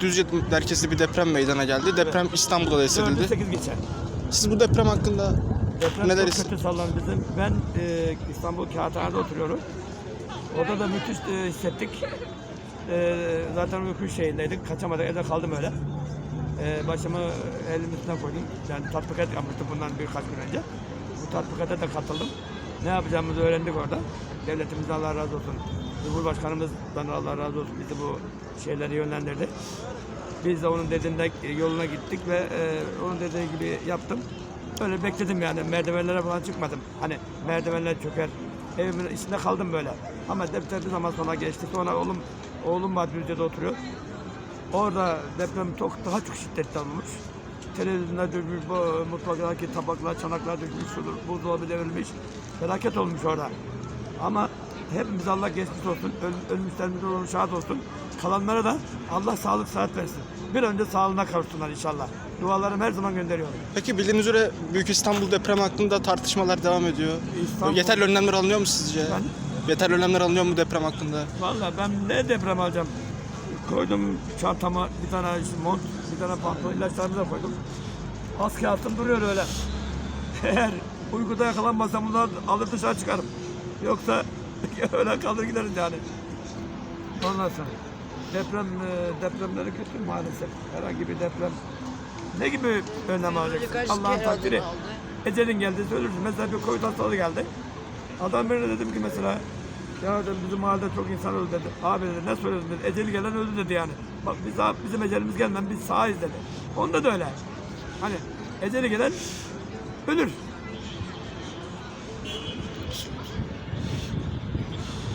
Düzce merkezli bir deprem meydana geldi. Deprem İstanbul'da da hissedildi. 8 geçer. Siz bu deprem hakkında Deprem Neler çok kötü sallandı bizim. Ben e, İstanbul Kağıthane'de oturuyorum. Orada da müthiş e, hissettik. E, zaten uyku şeyindeydik. Kaçamadık. Evde kaldım öyle. E, başımı elimin üstüne koydum. Yani tatbikat yapmıştım bundan birkaç gün önce. Bu tatbikata da katıldım. Ne yapacağımızı öğrendik orada. Devletimizden Allah razı olsun. Cumhurbaşkanımızdan Allah razı olsun bizi bu şeyleri yönlendirdi. Biz de onun dediğinde yoluna gittik ve e, onun dediği gibi yaptım. Öyle bekledim yani merdivenlere falan çıkmadım. Hani merdivenler çöker. Evimin içinde kaldım böyle. Ama deprem bir zaman sonra geçti. Sonra oğlum oğlum var Düzce'de oturuyor. Orada deprem çok daha çok şiddetli olmuş. Televizyonda dökülmüş, mutfaktaki tabaklar, çanaklar dökülmüş, buzdolabı devrilmiş. Felaket olmuş orada. Ama hepimiz Allah geçmiş olsun, öl, ölmüşlerimiz olur, şahit olsun. Kalanlara da Allah sağlık sıhhat versin. Bir önce sağlığına kavuşsunlar inşallah. Dualarımı her zaman gönderiyorum. Peki bildiğiniz üzere Büyük İstanbul depremi hakkında tartışmalar devam ediyor. İstanbul- Yeterli önlemler alınıyor mu sizce? Efendim? Yeterli önlemler alınıyor mu deprem hakkında? Vallahi ben ne deprem alacağım? Koydum çantama bir tane mont, bir tane pantolon, ilaçlarımı da koydum. Asker altım duruyor öyle. Eğer uykuda yakalanmasam bunları alır dışarı çıkarım. Yoksa öyle kalır gideriz yani. Ondan sonra deprem, e, depremleri kötü maalesef. Herhangi bir deprem. Ne gibi önlem alacaksın? Allah'ın takdiri. Ecelin geldi ölürsün. Mesela bir Covid hastalığı geldi. Adam birine dedim ki mesela ya dedim bizim mahallede çok insan öldü dedi. Abi dedi ne söylüyorsun dedi. Eceli gelen öldü dedi yani. Bak biz daha, bizim ecelimiz gelmem biz sağız dedi. Onda da öyle. Hani eceli gelen ölür.